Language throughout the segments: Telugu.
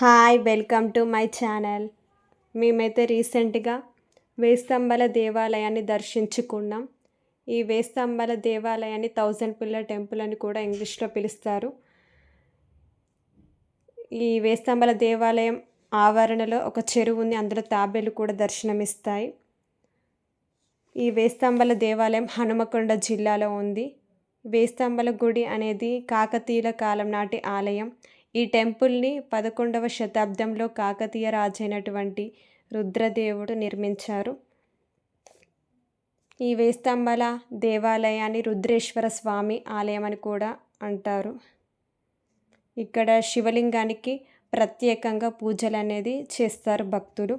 Hi welcome to my channel. మేమైతే రీసెంట్గా వేస్తంబల దేవాలయాన్ని దర్శించుకున్నాం. ఈ వేస్తంబల దేవాలయాన్ని థౌజండ్ పిల్లర్ టెంపుల్ అని కూడా ఇంగ్లీష్లో పిలుస్తారు. ఈ వేస్తంబల దేవాలయం ఆవరణలో ఒక చెరువు ఉంది అందులో తాబేలు కూడా దర్శనమిస్తాయి. ఈ వేస్తంబల దేవాలయం హనుమకొండ జిల్లాలో ఉంది. వేస్తంబల గుడి అనేది కాకతీయుల కాలం నాటి ఆలయం. ఈ టెంపుల్ని పదకొండవ శతాబ్దంలో కాకతీయ రాజైనటువంటి రుద్రదేవుడు నిర్మించారు. ఈ వేస్తంబల దేవాలయాన్ని రుద్రేశ్వర స్వామి ఆలయం అని కూడా అంటారు. ఇక్కడ శివలింగానికి ప్రత్యేకంగా పూజలు అనేది చేస్తారు భక్తులు.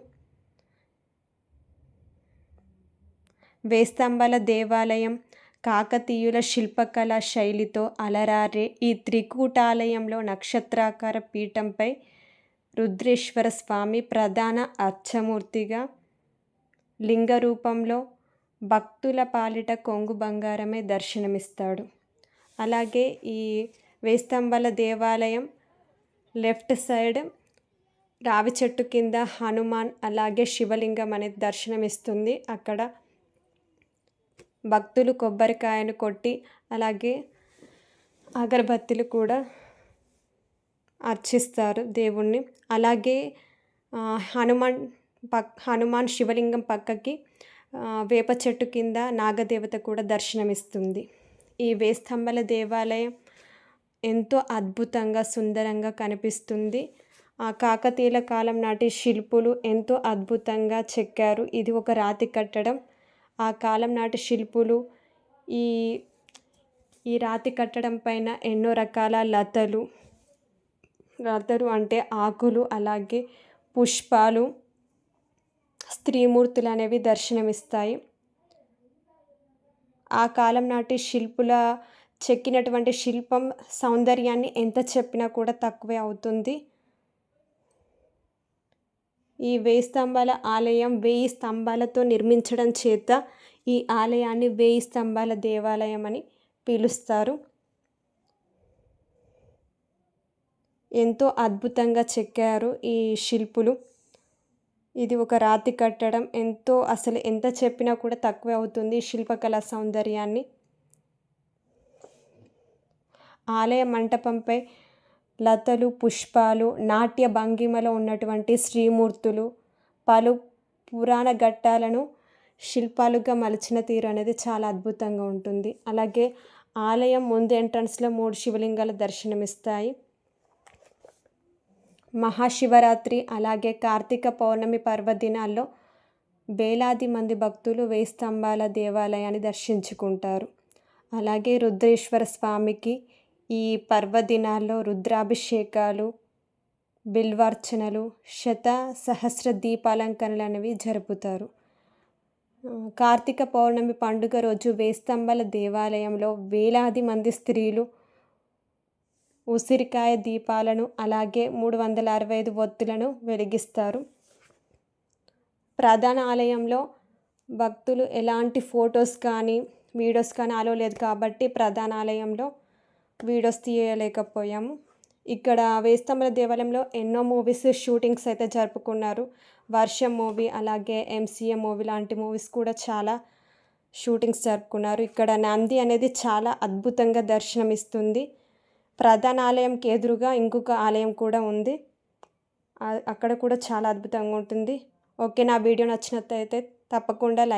వేస్తంబల దేవాలయం కాకతీయుల శిల్పకళ శైలితో అలరారే ఈ త్రికూటాలయంలో నక్షత్రాకార పీఠంపై రుద్రేశ్వర స్వామి ప్రధాన అర్చమూర్తిగా లింగ రూపంలో భక్తుల పాలిట కొంగు బంగారమే దర్శనమిస్తాడు. అలాగే ఈ వేస్తంబల దేవాలయం లెఫ్ట్ సైడ్ రావి చెట్టు కింద హనుమాన్ అలాగే శివలింగం అనేది దర్శనమిస్తుంది. అక్కడ భక్తులు కొబ్బరికాయను కొట్టి అలాగే అగరబత్తిలు కూడా అర్చిస్తారు దేవుణ్ణి. అలాగే హనుమాన్ పక్ హనుమాన్ శివలింగం పక్కకి వేప చెట్టు కింద నాగదేవత కూడా దర్శనమిస్తుంది. ఈ వేస్తంభల దేవాలయం ఎంతో అద్భుతంగా సుందరంగా కనిపిస్తుంది. ఆ కాకతీయుల కాలం నాటి శిల్పులు ఎంతో అద్భుతంగా చెక్కారు. ఇది ఒక రాతి కట్టడం. ఆ కాలం నాటి శిల్పులు ఈ ఈ రాతి కట్టడం పైన ఎన్నో రకాల లతలు. లతలు అంటే ఆకులు అలాగే పుష్పాలు స్త్రీమూర్తులు అనేవి దర్శనమిస్తాయి. ఆ కాలం నాటి శిల్పుల చెక్కినటువంటి శిల్పం సౌందర్యాన్ని ఎంత చెప్పినా కూడా తక్కువే అవుతుంది. ఈ వేయి స్తంభాల ఆలయం వేయి స్తంభాలతో నిర్మించడం చేత ఈ ఆలయాన్ని వేయి స్తంభాల దేవాలయం అని పిలుస్తారు. ఎంతో అద్భుతంగా చెక్కారు ఈ శిల్పులు. ఇది ఒక రాతి కట్టడం ఎంతో అసలు ఎంత చెప్పినా కూడా తక్కువే అవుతుంది శిల్పకళా సౌందర్యాన్ని. ఆలయ మంటపంపై లతలు పుష్పాలు నాట్య భంగిమలో ఉన్నటువంటి శ్రీమూర్తులు పలు పురాణ ఘట్టాలను శిల్పాలుగా మలిచిన తీరు అనేది చాలా అద్భుతంగా ఉంటుంది. అలాగే ఆలయం ముందు ఎంట్రన్స్లో మూడు శివలింగాలు దర్శనమిస్తాయి. మహాశివరాత్రి అలాగే కార్తీక పౌర్ణమి పర్వదినాల్లో వేలాది మంది భక్తులు వేయి స్తంభాల దేవాలయాన్ని దర్శించుకుంటారు. అలాగే రుద్రేశ్వర స్వామికి ఈ పర్వదినాల్లో రుద్రాభిషేకాలు బిల్వార్చనలు శత సహస్ర దీపాలంకరణలు అనేవి జరుపుతారు. కార్తీక పౌర్ణమి పండుగ రోజు వేస్తంబల దేవాలయంలో వేలాది మంది స్త్రీలు ఉసిరికాయ దీపాలను అలాగే మూడు వందల అరవై ఐదు ఒత్తులను వెలిగిస్తారు. ప్రధాన ఆలయంలో భక్తులు ఎలాంటి ఫొటోస్ కానీ వీడియోస్ కానీ అలో లేదు కాబట్టి ప్రధాన ఆలయంలో వీడియోస్ తీయలేకపోయాము ఇక్కడ వేస్తంబల దేవాలయంలో ఎన్నో మూవీస్ షూటింగ్స్ అయితే జరుపుకున్నారు. వర్షం మూవీ అలాగే ఎంసీఏ మూవీ లాంటి మూవీస్ కూడా చాలా షూటింగ్స్ జరుపుకున్నారు. ఇక్కడ నంది అనేది చాలా అద్భుతంగా దర్శనమిస్తుంది. ప్రధాన ఆలయంకి ఎదురుగా ఇంకొక ఆలయం కూడా ఉంది. అక్కడ కూడా చాలా అద్భుతంగా ఉంటుంది. ఓకే నా వీడియో నచ్చినట్లయితే తప్పకుండా లైక్